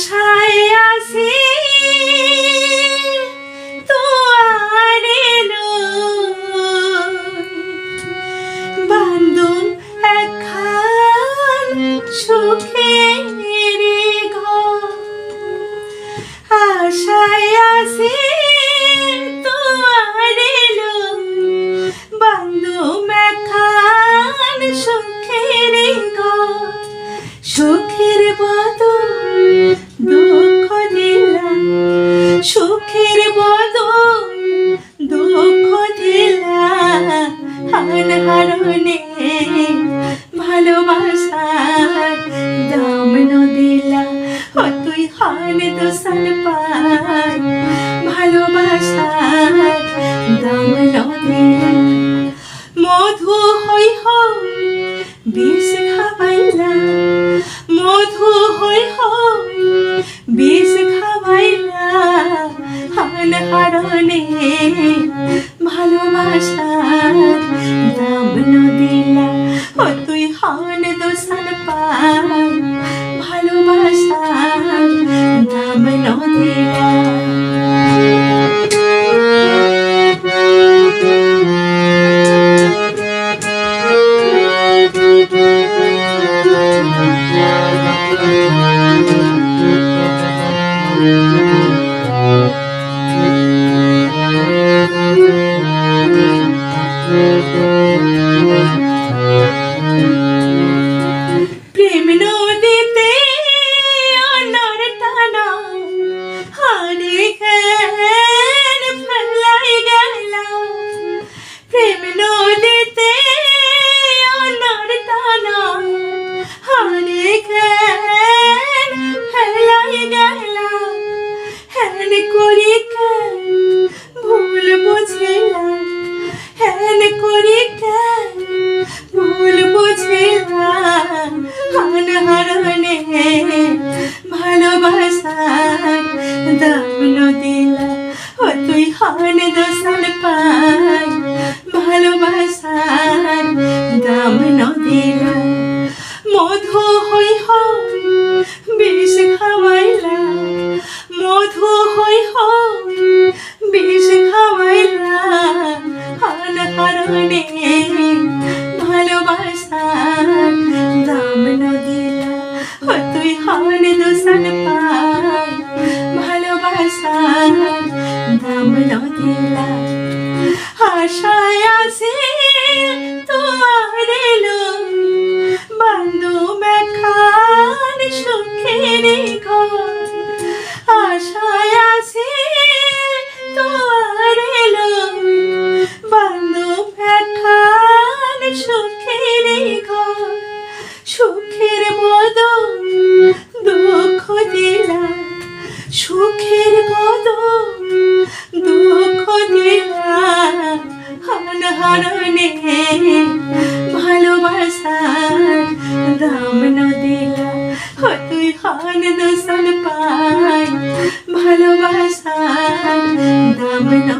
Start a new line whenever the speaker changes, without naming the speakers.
আশায় আসি বান্ধব একখান সুখের ঘর। আশায় আসি তোয়ারে বান্ধব এক হৈ হৈ বিষ খাবাইলা হাল হারণে। ভালোবাসার নাম দিলা ও তুই হান দোসান পা Thank you. सामनो दिला हो तुई खाने दोसन पाय ভালোবাসার দাম নদিলা মধু হই হয় আশায় আছে তোমার লো কারণে ভালোবাসার দাম ন দিলা। ও তুই হন দোষণ পাই ভালোবাসার দাম ন